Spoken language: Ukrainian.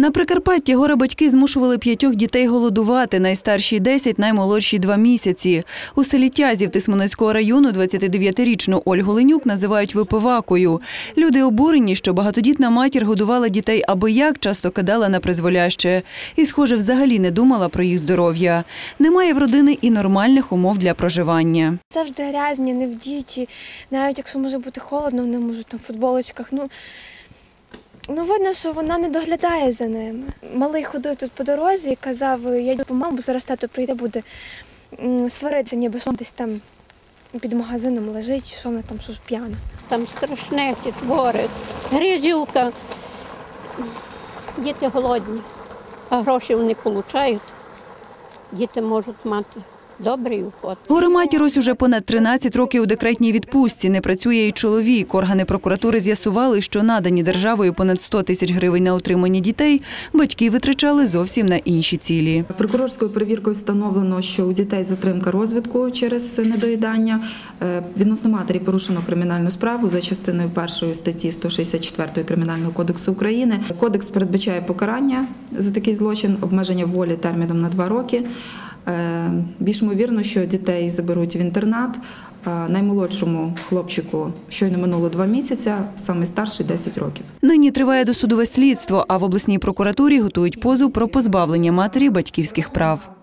На Прикарпатті горе батьки змушували п'ятьох дітей голодувати, найстарші 10, наймолодші 2 місяці. У селі Тязів Тисманицького району 29-річну Ольгу Ленюк називають випивакою. Люди обурені, що багатодітна матір годувала дітей аби як, часто кидала на призволяще. І, схоже, взагалі не думала про їх здоров'я. Немає в родини і нормальних умов для проживання. Завжди грязні, невдіті. Навіть якщо може бути холодно, вони можуть там в футболочках. Ну, ну видно, що вона не доглядає за ними. Малий ходив тут по дорозі і казав, я йду по маму, бо зараз тато прийде, буде сваритися, ніби що десь там під магазином лежить, що вона там щось п'яна. Там страшне всі твори, грязюка. Діти голодні, а гроші вони отримують. Діти можуть мати добрий уход. Горе матір уже понад 13 років у декретній відпустці. Не працює і чоловік. Органи прокуратури з'ясували, що надані державою понад 100 тисяч гривень на утримання дітей батьки витрачали зовсім на інші цілі. Прокурорською перевіркою встановлено, що у дітей затримка розвитку через недоїдання. Е, Відносно матері порушено кримінальну справу за частиною першої статті 164 Кримінального кодексу України. Кодекс передбачає покарання за такий злочин, обмеження волі терміном на два роки. Е, Більш ймовірно, що дітей заберуть в інтернат. Наймолодшому хлопчику щойно минуло два місяця, саме старший 10 років. Нині триває досудове слідство, а в обласній прокуратурі готують позов про позбавлення матері батьківських прав.